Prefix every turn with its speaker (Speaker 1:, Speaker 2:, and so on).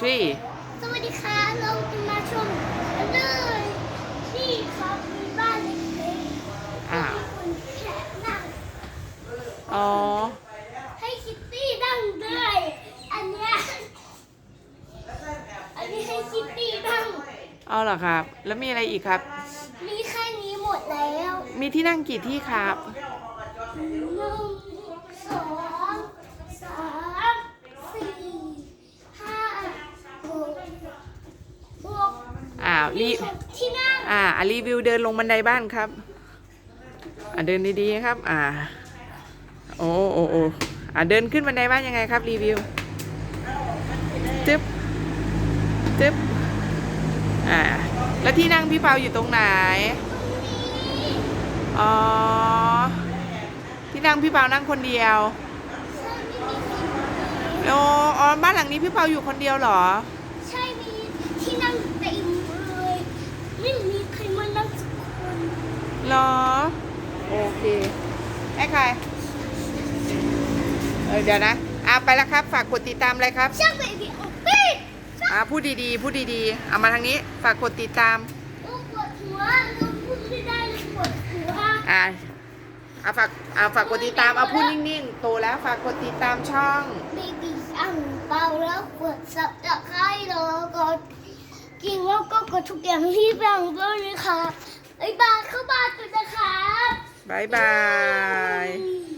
Speaker 1: three
Speaker 2: สวัสดีค่ะเราจะมาชมกันเลยนี่ครับมีบ้านเล็กๆ
Speaker 1: อ่า
Speaker 2: ให้คุณแค่นั่ง
Speaker 1: อ๋อ
Speaker 2: ให้คิตตี้นั่งด้วยอันเนี้ยอันนี้ให้คิตตี้นั่ง
Speaker 1: เอาเหรอครับ แล้วมีอะไรอีกครับ
Speaker 2: มีแค่นี้หมดแล้ว
Speaker 1: มีที่นั่งกี่ที่ครับ
Speaker 2: หนึ่งสองสามสี่ห้าหกหก
Speaker 1: อ่า รี
Speaker 2: หกที่นั่ง
Speaker 1: อ่าอะรีวิวเดินลงบันไดบ้านครับอ่าเดินดีๆครับ อ่า โอ้โอ้โอ้อ่าเดินขึ้นบันไดบ้านยังไงครับ รีวิวจึ๊บจึ๊บอ่า แล้วที่นั่งพี่เปาอยู่ตรงไหน อ๋อ ที่นั่งพี่เปานั่งคนเดียวโอ้อ๋อบ้านหลังนี้พี่เปาอยู่คนเดียวเหรอ
Speaker 2: ใช่มีที่นั่งเต็มเลย ไม่มีใครมานั่งสักคน
Speaker 1: เหรอ โอเค ให้ใคร เออเดี๋ยวนะอะไปแล้วครับ ฝากกดติดตามอะไรครับ
Speaker 2: ช่างเบบี้โอ้เฮ้ย
Speaker 1: อะพูดดีๆ พูดดีๆ เอามาทางนี้ ฝากกดติดตาม
Speaker 2: ลูกปวดหัวลูกพูดไม่ได้ลูกปวดหัว
Speaker 1: อะเอาฝากอะฝากกดติดตาม เอาพูดนิ่งๆ โตแล้วฝากกดติดตามช่อง
Speaker 2: เบบี้อังเปาแล้วกดสับตะไคร้แล้วก็กินแล้วก็กดทุกอย่างที่แบ่งด้วยนะคะไอ้บายเข้าบ้านกันน
Speaker 1: 拜拜。